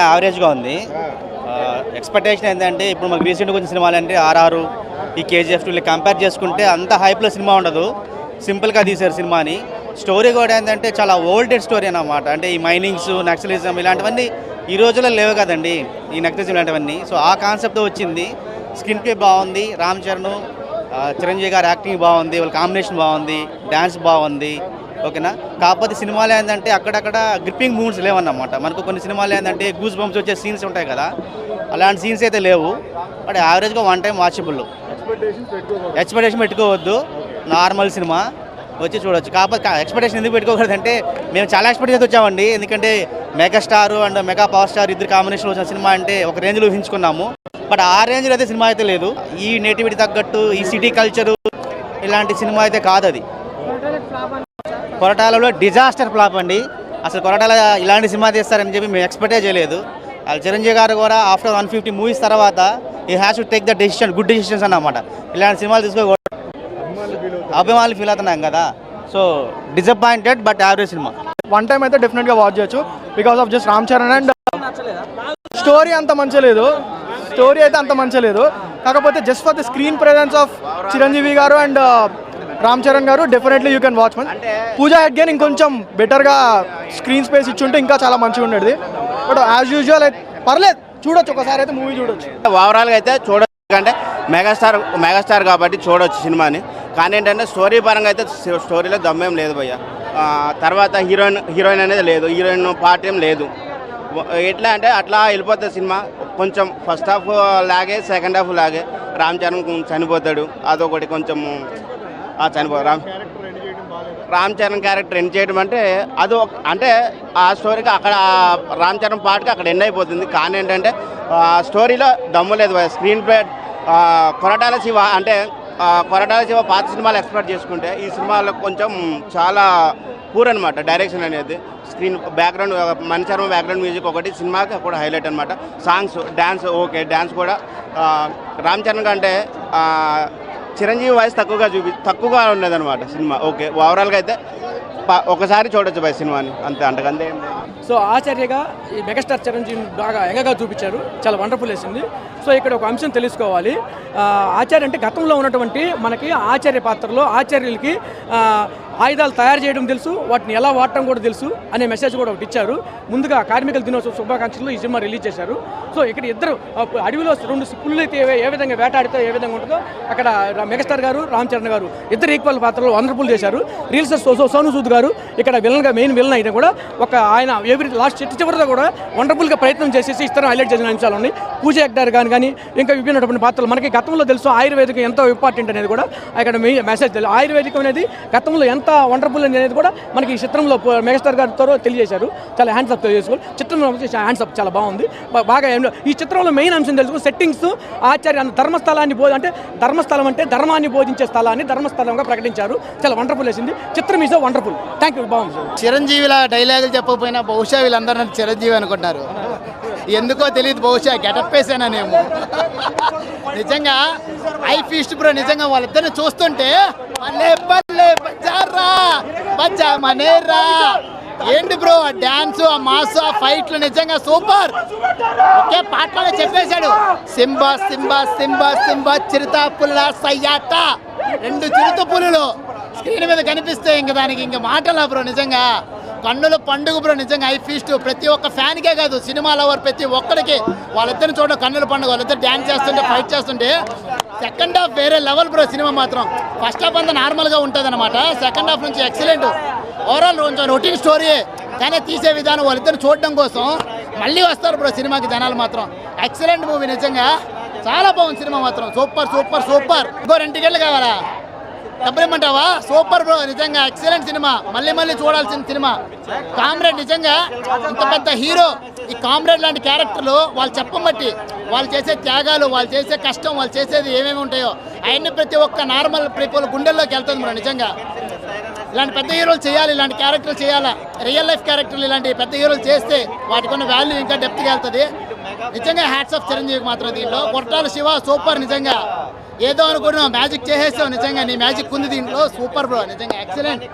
యావరేజ్గా ఉంది. ఎక్స్పెక్టేషన్ ఏంటంటే ఇప్పుడు మనకు రీసెంట్గా వచ్చిన సినిమాలు అంటే ఆర్ఆర్ ఈ కేజీఎఫ్ టూ కంపేర్ చేసుకుంటే అంత హైప్లో సినిమా ఉండదు. సింపుల్గా తీశారు సినిమాని. స్టోరీ కూడా ఏంటంటే చాలా ఓల్డెడ్ స్టోరీ అనమాట అంటే ఈ మైనింగ్స్ నక్సలిజం ఇలాంటివన్నీ ఈ రోజుల్లో లేవు కదండి. ఈ నక్సలిజం ఇలాంటివన్నీ. సో ఆ కాన్సెప్ట్తో వచ్చింది. స్క్రీన్ ప్లే బాగుంది. రామ్ చరణ్ చిరంజీవి గారు యాక్టింగ్ బాగుంది. వాళ్ళ కాంబినేషన్ బాగుంది. డ్యాన్స్ బాగుంది. ఓకేనా? కాకపోతే సినిమాలు ఏంటంటే అక్కడక్కడ గ్రిప్పింగ్ మూవ్స్ లేవన్నమాట. మనకు కొన్ని సినిమాలు ఏంటంటే గూస్ బంప్స్ వచ్చే సీన్స్ ఉంటాయి కదా అలాంటి సీన్స్ అయితే లేవు. బట్ యావరేజ్గా వన్ టైం వాచబుల్ ఎక్స్పెక్టేషన్ పెట్టుకోవద్దు. నార్మల్ సినిమా వచ్చి చూడొచ్చు. కాకపోతే ఎక్స్పెక్టేషన్ ఎందుకు పెట్టుకోకూడదు అంటే మేము చాలా ఎక్స్పెక్ట్ చేసి వచ్చామండి. ఎందుకంటే megastar and mega power star ఇద్దరు కాంబినేషన్ వచ్చిన సినిమా అంటే ఒక రేంజ్లో ఊహించుకున్నాము. బట్ ఆ రేంజ్లో అయితే సినిమా అయితే లేదు. ఈ నేటివిటీ తగ్గట్టు ఈ సిటీ కల్చరు ఇలాంటి సినిమా అయితే కాదు అది. కొరటాలలో డిజాస్టర్ ఫ్లాప్ అండి. అసలు కొరటాల ఇలాంటి సినిమా తీస్తారని చెప్పి మేము ఎక్స్పెక్టే చేయలేదు. వాళ్ళు చిరంజీవి గారు కూడా ఆఫ్టర్ వన్ ఫిఫ్టీ మూవీస్ తర్వాత ఈ has to take the decision good decisions అన్నమాట. ఇలాంటి సినిమాలు తీసుకో అభిమానులు ఫీల్ అవుతున్నాం కదా. So disappointed but average cinema. One time అయితే డెఫినెట్గా వాచ్ చేయొచ్చు. Because of just Ram Charan and story అంత మంచి లేదు. స్టోరీ అయితే అంత మంచి లేదు. కాకపోతే just for the screen presence of Chiranjeevi garu and Ram Charan గారు definitely you can watch Mann పూజా హెగ్గేన్ ఇంకొంచెం బెటర్గా స్క్రీన్ స్పేస్ ఇచ్చుంటే ఇంకా చాలా మంచిగా ఉండేది. బట్ యాజ్ యూజువల్ అయితే పర్లేదు చూడొచ్చు ఒకసారి అయితే మూవీ చూడొచ్చు. ఓవరాల్గా అయితే చూడొచ్చు అంటే మెగాస్టార్ మెగాస్టార్ కాబట్టి చూడొచ్చు సినిమాని. కానీ ఏంటంటే స్టోరీ పరంగా అయితే స్టోరీలో దమ్మేం లేదు భయ్య. తర్వాత హీరోయిన్ హీరోయిన్ అనేది లేదు హీరోయిన్ పార్ట్ ఏం లేదు. ఎట్లా అంటే అట్లా వెళ్ళిపోతుంది సినిమా కొంచెం ఫస్ట్ హాఫ్ లాగే సెకండ్ హాఫ్ లాగే రామ్ చరణ్ చనిపోతాడు. అదొకటి కొంచెం చనిపో రామ్ రామ్ చరణ్ క్యారెక్టర్ ఎండ్ చేయడం అంటే అది ఒక అంటే ఆ స్టోరీకి అక్కడ రామ్ చరణ్ పాటకి అక్కడ ఎండ్ అయిపోతుంది. కానీ ఏంటంటే ఆ స్టోరీలో దమ్ము లేదు. స్క్రీన్ ప్లే కొరటాల శివ అంటే కొరటాల శివ పాత సినిమాలు ఎక్స్పెక్ట్ చేసుకుంటే ఈ సినిమాలో కొంచెం చాలా పూర్ అనమాట డైరెక్షన్ అనేది. Screen background Mani background music ఒకటి సినిమాకి కూడా హైలైట్ అనమాట సాంగ్స్ డ్యాన్స్ ఓకే డ్యాన్స్ కూడా రామ్ చరణ్ కంటే చిరంజీవి వాయిస్ తక్కువగా చూపి తక్కువగా ఉండేదన్నమాట సినిమా. ఓకే ఓవరాల్గా అయితే ప- ఒకసారి చూడొచ్చు బై సినిమాని. అంతే అంతకంతే సో ఆచార్యగా ఈ మెగాస్టార్ చిరంజీవి బాగా ఎంగగా చూపించారు. చాలా వండర్ఫుల్ వేసింది. సో ఇక్కడ ఒక అంశం తెలుసుకోవాలి. ఆచార్య అంటే గతంలో ఉన్నటువంటి మనకి ఆచార్య పాత్రలో ఆచార్యులకి ఆయుధాలు తయారు చేయడం తెలుసు వాటిని ఎలా వాడటం కూడా తెలుసు అనే మెసేజ్ కూడా ఒకటి ఇచ్చారు. ముందుగా కార్మికుల దినోత్సవ శుభాకాంక్షలు ఈ సినిమా రిలీజ్ చేశారు. సో ఇక్కడ ఇద్దరు అడవిలో రెండు పుల్లు అయితే ఏ- ఏ విధంగా వేటాడితే ఏ విధంగా ఉంటుందో అక్కడ మెగాస్టార్ గారు రామ్ చరణ్ గారు ఇద్దరు ఈక్వల్ పాత్రలో వండర్ఫుల్ చేశారు. రీల్స్ సో సోను సూద్ గారు ఇక్కడ విలన్గా మెయిన్ విలన్ అయితే కూడా ఒక ఆయన ఎవ్రీ లాస్ట్ చెట్టు చివరిలో కూడా వండర్ఫుల్గా ప్రయత్నం చేసేసి ఇస్తారు హైలైట్ చేసిన అంశాలు ఉన్నాయి. పూజ హెక్టార్ గారు కానీ ఇంకా విభిన్నటువంటి పాత్రలు మనకి గతంలో తెలుసు ఆయుర్వేదికం ఎంతో ఇంపార్టెంట్ అనేది కూడా. ఇక్కడ మెయిన్ మెసేజ్ తెలుసు. ఆయుర్వేదికం అనేది గతంలో ఎంత వండర్ఫుల్ అనేది కూడా మనకి ఈ చిత్రంలో మెగాస్టార్ గారితో తెలియజేశారు. చాలా హ్యాండ్స్ అప్ చేసుకోవాలి చిత్రంలో హ్యాండ్స్ అప్ చాలా బాగుంది. బాగా ఏం- ఈ చిత్రంలో మెయిన్ అంశం తెలుసుకో సెట్టింగ్స్ ఆచార్య అన్న ధర్మస్థలాన్ని బోధ అంటే ధర్మస్థలం అంటే ధర్మాన్ని బోధించే స్థలాన్ని ధర్మస్థలంగా ప్రకటించారు. చాలా వండర్ఫుల్ వేసింది. చిత్రం ఈజ్ వండర్ఫుల్ థ్యాంక్ యూ బాగుంది. చిరంజీవిలా డైలాగులు చెప్పకపోయినా బహుశా వీళ్ళందరూ చిరంజీవి అనుకుంటారు. ఎందుకో తెలియదు బహుశా గెటప్ వేసానేమో నిజంగా ఐ ఫీస్ట్ బ్రో నిజంగా వాళ్ళిద్దరిని చూస్తుంటే భలే భలే బజ్జారా బజ్జా మనేరా ఏంటి బ్రో ఆ డాన్స్ ఆ మాస్ ఆ ఫైట్లు నిజంగా సూపర్. ఒకే పాటలోనే చెప్పేశాడు సింబా సింబా సింబా సింబా చిరుత పుల్ల సయ్యాట. రెండు చిరుత పులులు స్క్రీన్ మీద కనిపిస్తే ఇంక దానికి ఇంక మాటలా బ్రో నిజంగా. కన్నుల పండుగ బ్రో నిజంగా ఐ ఫీస్ట్ ప్రతి ఒక్క ఫ్యాన్కే కాదు సినిమా లవర్ ప్రతి ఒక్కడికి. వాళ్ళిద్దరిని చూడడం కన్నుల పండుగ. వాళ్ళిద్దరు డ్యాన్స్ చేస్తుంటే ఫైట్ చేస్తుంటే సెకండ్ హాఫ్ వేరే లెవెల్ బ్రో సినిమా మాత్రం. ఫస్ట్ హాఫ్ అంతా నార్మల్గా ఉంటుంది అనమాట సెకండ్ హాఫ్ నుంచి ఎక్సలెంట్ ఓవరాల్ కొంచెం రొటీన్ స్టోరీ కానీ తీసే విధానం వాళ్ళిద్దరు చూడడం కోసం మళ్ళీ వస్తారు బ్రో సినిమాకి జనాలు మాత్రం. ఎక్సలెంట్ మూవీ నిజంగా. చాలా బాగుంది సినిమా మాత్రం. సూపర్ సూపర్ సూపర్ ఇంకో రెండు టికెట్లు కావాలా? డబ్బులు సూపర్ బ్రో నిజంగా ఎక్సలెంట్ సినిమా. మళ్ళీ మళ్ళీ చూడాల్సిన సినిమా. కామ్రేడ్ నిజంగా ఇంత పెద్ద హీరో. ఈ కామ్రేడ్ లాంటి క్యారెక్టర్లు వాళ్ళు చెప్పం బట్టి వాళ్ళు చేసే త్యాగాలు వాళ్ళు చేసే కష్టం వాళ్ళు చేసేది ఏమేమి ఉంటాయో అవన్నీ ప్రతి ఒక్క నార్మల్ పీపుల్ గుండెల్లోకి వెళ్తుంది బ్రో నిజంగా. ఇలాంటి పెద్ద హీరోలు చేయాలి ఇలాంటి క్యారెక్టర్లు చేయాలా? రియల్ లైఫ్ క్యారెక్టర్లు ఇలాంటి పెద్ద హీరోలు చేస్తే వాటికి ఉన్న వాల్యూ ఇంకా డెప్త్గా వెళ్తుంది. నిజంగా హ్యాట్స్ ఆఫ్ చిరంజీవి మాత్రం దీంట్లో. కొట్టాల శివ సూపర్ నిజంగా. ఏదో అనుకున్నావు మ్యాజిక్ చేసేసావు. నిజంగా నీ మ్యాజిక్ ఉంది దీంట్లో. సూపర్ బ్రో నిజంగా. ఎక్సలెంట్